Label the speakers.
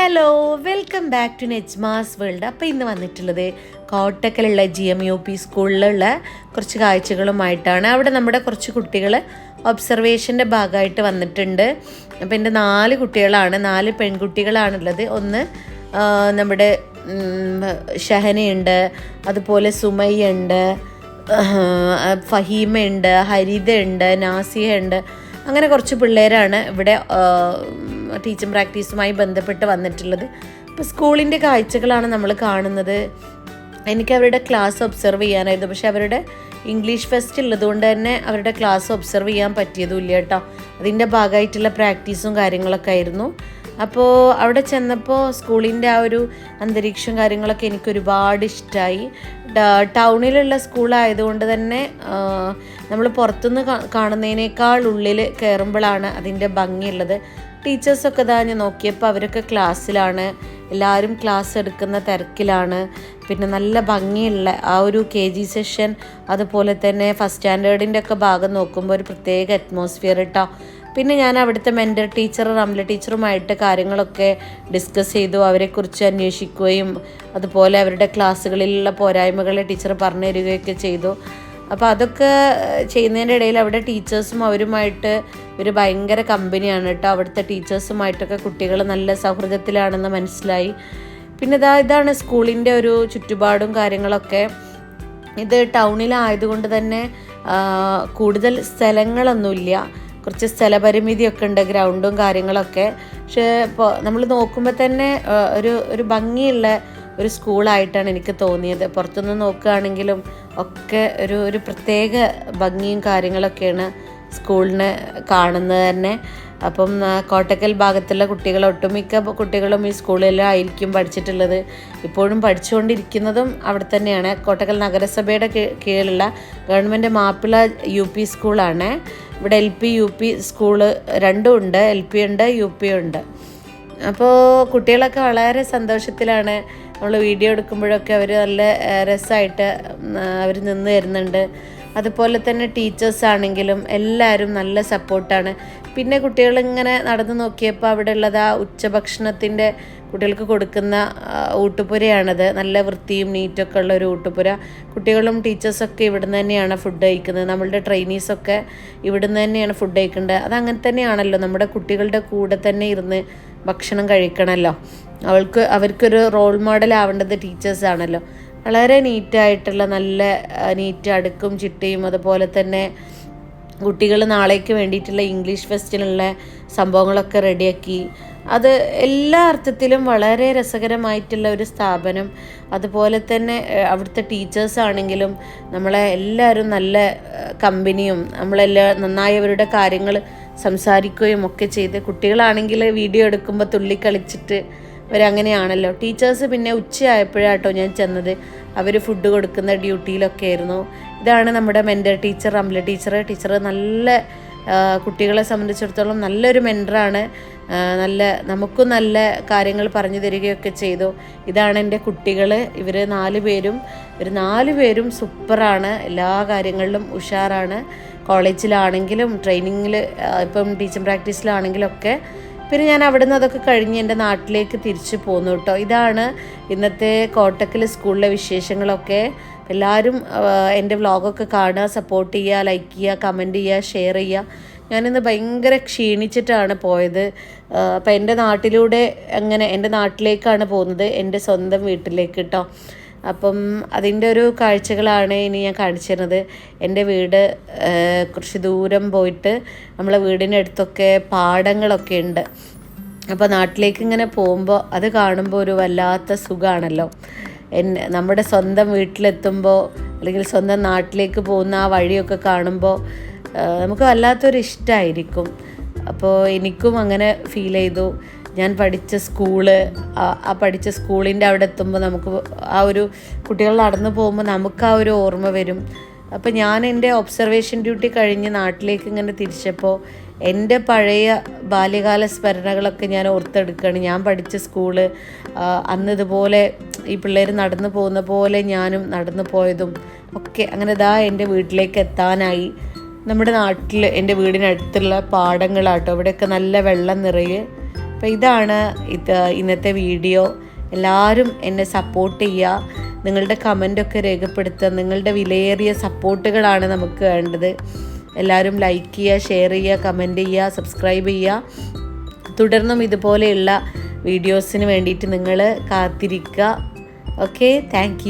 Speaker 1: Hello welcome back to Nejma's world അപ്പോൾ ഇന്ന് വന്നിട്ടുള്ളത് കോട്ടക്കലുള്ള ജി എം യു പി സ്കൂളിലുള്ള കുറച്ച് കാഴ്ചകളുമായിട്ടാണ്. അവിടെ നമ്മുടെ കുറച്ച് കുട്ടികൾ ഒബ്സർവേഷന്റെ ഭാഗമായിട്ട് വന്നിട്ടുണ്ട്. അപ്പോൾ എന്റെ നാല് കുട്ടികളാണ് നാല് പെൺകുട്ടികളാണുള്ളത്. ഒന്ന് നമ്മുടെ ഷഹനയുണ്ട് അതുപോലെ സുമയ്യുണ്ട് ഫഹീമയുണ്ട് ഹരിതയുണ്ട് നാസിയുണ്ട് അങ്ങനെ കുറച്ച് പിള്ളേരാണ് ഇവിടെ ടീച്ചിങ് പ്രാക്ടീസുമായി ബന്ധപ്പെട്ട് വന്നിട്ടുള്ളത്. അപ്പോൾ സ്കൂളിന്റെ കാഴ്ചകളാണ് നമ്മൾ കാണുന്നത്. എനിക്ക് അവരുടെ ക്ലാസ് ഒബ്സർവ് ചെയ്യാനായിരുന്നു. പക്ഷെ അവരുടെ ഇംഗ്ലീഷ് ഫെസ്റ്റ് ഉള്ളതുകൊണ്ട് തന്നെ അവരുടെ ക്ലാസ് ഒബ്സർവ് ചെയ്യാൻ പറ്റിയതുമില്ല കേട്ടോ. അതിന്റെ ഭാഗമായിട്ടുള്ള പ്രാക്ടീസും കാര്യങ്ങളൊക്കെ ആയിരുന്നു. അപ്പോൾ അവിടെ ചെന്നപ്പോൾ സ്കൂളിന്റെ ആ ഒരു അന്തരീക്ഷം കാര്യങ്ങളൊക്കെ എനിക്ക് ഒരുപാട് ഇഷ്ടമായി ടൗണിലുള്ള സ്കൂളായതുകൊണ്ട് തന്നെ നമ്മൾ പുറത്തുനിന്ന് കാണുന്നതിനേക്കാൾ ഉള്ളിൽ കയറുമ്പോഴാണ് അതിന്റെ ഭംഗിയുള്ളത്. ടീച്ചേഴ്സൊക്കെ ഇതാ ഞാൻ നോക്കിയപ്പോൾ അവരൊക്കെ ക്ലാസ്സിലാണ്. എല്ലാവരും ക്ലാസ് എടുക്കുന്ന തിരക്കിലാണ്. പിന്നെ നല്ല ഭംഗിയുള്ള ആ ഒരു കെ ജി സെഷൻ അതുപോലെ തന്നെ ഫസ്റ്റ് സ്റ്റാൻഡേർഡിന്റെ ഒക്കെ ഭാഗം നോക്കുമ്പോൾ ഒരു പ്രത്യേക അറ്റ്മോസ്ഫിയർ കേട്ടോ പിന്നെ ഞാൻ അവിടുത്തെ മെന്റർ ടീച്ചർ റംല ടീച്ചറുമായിട്ട് കാര്യങ്ങളൊക്കെ ഡിസ്കസ് ചെയ്തു. അവരെക്കുറിച്ച് അന്വേഷിക്കുകയും അതുപോലെ അവരുടെ ക്ലാസ്സുകളിലുള്ള പോരായ്മകളെ ടീച്ചർ പറഞ്ഞു തരികയൊക്കെ ചെയ്തു. അപ്പോൾ അതൊക്കെ ചെയ്യുന്നതിന്റെ ഇടയിൽ അവിടെ ടീച്ചേഴ്സും അവരുമായിട്ട് ഒരു ഭയങ്കര കമ്പനിയാണ് കേട്ടോ. അവിടുത്തെ ടീച്ചേഴ്സുമായിട്ടൊക്കെ കുട്ടികൾ നല്ല സൗഹൃദത്തിലാണെന്ന് മനസ്സിലായി. പിന്നെ ഇതാ ഇതാണ് സ്കൂളിന്റെ ഒരു ചുറ്റുപാടും കാര്യങ്ങളൊക്കെ. ഇത് ടൗണിലായതുകൊണ്ട് തന്നെ കൂടുതൽ സ്ഥലങ്ങളൊന്നുമില്ല. കുറച്ച് സ്ഥലപരിമിതിയൊക്കെ ഉണ്ട് ഗ്രൗണ്ടും കാര്യങ്ങളൊക്കെ. പക്ഷേ ഇപ്പോൾ നമ്മൾ നോക്കുമ്പോൾ തന്നെ ഒരു ഒരു ഭംഗിയുള്ള ഒരു സ്കൂളായിട്ടാണ് എനിക്ക് തോന്നിയത്. പുറത്തുനിന്ന് നോക്കുകയാണെങ്കിലും ഒക്കെ ഒരു ഒരു പ്രത്യേക ഭംഗിയും കാര്യങ്ങളൊക്കെയാണ് സ്കൂളിന് കാണുന്നത് തന്നെ. അപ്പം കോട്ടക്കൽ ഭാഗത്തുള്ള കുട്ടികൾ ഒട്ടുമിക്ക കുട്ടികളും ഈ സ്കൂളിലായിരിക്കും പഠിച്ചിട്ടുള്ളത്. ഇപ്പോഴും പഠിച്ചുകൊണ്ടിരിക്കുന്നതും അവിടെ തന്നെയാണ്. കോട്ടക്കൽ നഗരസഭയുടെ കീഴിലുള്ള ഗവൺമെന്റ് മാപ്പിള യു പി സ്കൂളാണ്. ഇവിടെ L P U P school രണ്ടും ഉണ്ട്. എൽ പി ഉണ്ട് യു പി ഉണ്ട്. അപ്പോൾ കുട്ടികളൊക്കെ വളരെ സന്തോഷത്തിലാണ് നമ്മൾ വീഡിയോ എടുക്കുമ്പോഴൊക്കെ അവർ നല്ല രസമായിട്ട് അവർ നിന്ന് തരുന്നുണ്ട്. അതുപോലെ തന്നെ ടീച്ചേഴ്സ് ആണെങ്കിലും എല്ലാവരും നല്ല സപ്പോർട്ടാണ്. പിന്നെ കുട്ടികൾ ഇങ്ങനെ നടന്നു നോക്കിയപ്പോൾ അവിടെ ഉള്ളത് ആ ഉച്ചഭക്ഷണത്തിന്റെ കുട്ടികൾക്ക് കൊടുക്കുന്ന ഊട്ടുപുരയാണത്. നല്ല വൃത്തിയും നീറ്റൊക്കെ ഉള്ള ഒരു ഊട്ടുപുര. കുട്ടികളും ടീച്ചേഴ്സൊക്കെ ഇവിടുന്ന് തന്നെയാണ് ഫുഡ് കഴിക്കുന്നത്. നമ്മളുടെ ട്രെയിനീസൊക്കെ ഇവിടുന്ന് തന്നെയാണ് ഫുഡ് കഴിക്കേണ്ടത്. അത് അങ്ങനെ തന്നെയാണല്ലോ നമ്മുടെ കുട്ടികളുടെ കൂടെ തന്നെ ഇരുന്ന് ഭക്ഷണം കഴിക്കണമല്ലോ അവൾക്ക് അവർക്കൊരു റോൾ മോഡൽ ആവേണ്ടത് ടീച്ചേഴ്സ് ആണല്ലോ. വളരെ നീറ്റായിട്ടുള്ള നല്ല നീറ്റ് അടുക്കും ചിട്ടയും അതുപോലെ തന്നെ കുട്ടികൾ നാളേക്ക് വേണ്ടിയിട്ടുള്ള ഇംഗ്ലീഷ് ഫെസ്റ്റിനുള്ള സംഭവങ്ങളൊക്കെ റെഡിയാക്കി അത് എല്ലാ അർത്ഥത്തിലും വളരെ രസകരമായിട്ടുള്ള ഒരു സ്ഥാപനം. അതുപോലെ തന്നെ അവിടുത്തെ ടീച്ചേഴ്സ് ആണെങ്കിലും നമ്മളെ എല്ലാവരും നല്ല കമ്പനിയും നമ്മളെല്ലാം നന്നായവരുടെ കാര്യങ്ങൾ സംസാരിക്കുകയും ഒക്കെ ചെയ്ത്. കുട്ടികളാണെങ്കിൽ വീഡിയോ എടുക്കുമ്പോൾ തുള്ളിക്കളിച്ചിട്ട് ഇവരങ്ങനെയാണല്ലോ. ടീച്ചേഴ്സ് പിന്നെ ഉച്ചയായപ്പോഴാട്ടോ ഞാൻ ചെന്നത്. അവർ ഫുഡ് കൊടുക്കുന്ന ഡ്യൂട്ടിയിലൊക്കെ ആയിരുന്നു ഇതാണ് നമ്മുടെ mentor teacher Ambala teacher. Teacher നല്ല കുട്ടികളെ സംബന്ധിച്ചിടത്തോളം നല്ലൊരു മെന്ററാണ് നല്ല നമുക്കും നല്ല കാര്യങ്ങൾ പറഞ്ഞു തരികയൊക്കെ ചെയ്തു. ഇതാണ് എന്റെ കുട്ടികൾ ഇവർ നാല് പേരും ഇവർ നാല് പേരും സൂപ്പറാണ് എല്ലാ കാര്യങ്ങളിലും ഉഷാറാണ്. കോളേജിലാണെങ്കിലും ട്രെയിനിങ്ങിൽ ഇപ്പം ടീച്ചിങ് പ്രാക്ടീസിലാണെങ്കിലും ഒക്കെ പിന്നെ ഞാൻ അവിടെ നിന്ന് അതൊക്കെ കഴിഞ്ഞ് എന്റെ നാട്ടിലേക്ക് തിരിച്ചു പോന്നു കേട്ടോ ഇതാണ് ഇന്നത്തെ കോട്ടക്കൽ സ്കൂളിലെ വിശേഷങ്ങളൊക്കെ. എല്ലാവരും എന്റെ വ്ളോഗൊക്കെ കാണുക സപ്പോർട്ട് ചെയ്യുക ലൈക്ക് ചെയ്യുക കമന്റ് ചെയ്യുക ഷെയർ ചെയ്യുക. ഞാനിന്ന് ഭയങ്കര ക്ഷീണിച്ചിട്ടാണ് പോയത്. അപ്പം എന്റെ നാട്ടിലൂടെ അങ്ങനെ എന്റെ നാട്ടിലേക്കാണ് പോകുന്നത്. എന്റെ സ്വന്തം വീട്ടിലേക്ക് കേട്ടോ അപ്പം അതിന്റെ ഒരു കാഴ്ചകളാണ് ഇനി ഞാൻ കാണിച്ചു തരുന്നത്. എന്റെ വീട് കുറച്ച് ദൂരം പോയിട്ട് നമ്മളെ വീടിന്റെ അടുത്തൊക്കെ പാടങ്ങളൊക്കെ ഉണ്ട്. അപ്പോൾ നാട്ടിലേക്ക് ഇങ്ങനെ പോകുമ്പോൾ അത് കാണുമ്പോൾ ഒരു വല്ലാത്ത സുഖമാണല്ലോ എന്നെ നമ്മുടെ സ്വന്തം വീട്ടിലെത്തുമ്പോൾ അല്ലെങ്കിൽ സ്വന്തം നാട്ടിലേക്ക് പോകുന്ന ആ വഴിയൊക്കെ കാണുമ്പോൾ നമുക്ക് വല്ലാത്തൊരു ഇഷ്ടമായിരിക്കും അപ്പോൾ എനിക്കും അങ്ങനെ ഫീൽ ചെയ്തു. ഞാൻ പഠിച്ച സ്കൂൾ ആ- പഠിച്ച സ്കൂളിന്റെ അവിടെ എത്തുമ്പോൾ നമുക്ക് ആ ഒരു കുട്ടികൾ നടന്നു പോകുമ്പോൾ നമുക്ക് ആ ഒരു ഓർമ്മ വരും. അപ്പോൾ ഞാൻ എന്റെ ഒബ്സർവേഷൻ ഡ്യൂട്ടി കഴിഞ്ഞ് നാട്ടിലേക്ക് ഇങ്ങനെ തിരിച്ചപ്പോൾ എന്റെ പഴയ ബാല്യകാല സ്മരണകളൊക്കെ ഞാൻ ഓർത്തെടുക്കുകയാണ്. ഞാൻ പഠിച്ച സ്കൂൾ അന്ന് ഇതുപോലെ ഈ പിള്ളേർ നടന്നു പോകുന്ന പോലെ ഞാനും നടന്നു പോയതും ഒക്കെ അങ്ങനെ ഇതാ എന്റെ വീട്ടിലേക്ക് എത്താനായി. നമ്മുടെ നാട്ടിൽ എന്റെ വീടിനടുത്തുള്ള പാടങ്ങളാട്ടോ ഇവിടെയൊക്കെ നല്ല വെള്ളം നിറയെ അപ്പോൾ ഇതാണ് ഇത് ഇന്നത്തെ വീഡിയോ. എല്ലാവരും എന്നെ സപ്പോർട്ട് ചെയ്യുക. നിങ്ങളുടെ കമന്റൊക്കെ രേഖപ്പെടുത്തുക. നിങ്ങളുടെ വിലയേറിയ സപ്പോർട്ടുകളാണ് നമുക്ക് വേണ്ടത്. എല്ലാവരും ലൈക്ക് ചെയ്യുക ഷെയർ ചെയ്യുക കമന്റ് ചെയ്യുക സബ്സ്ക്രൈബ് ചെയ്യുക. തുടർന്നും ഇതുപോലെയുള്ള വീഡിയോസിന് വേണ്ടിയിട്ട് നിങ്ങൾ കാത്തിരിക്കുക. Okay thank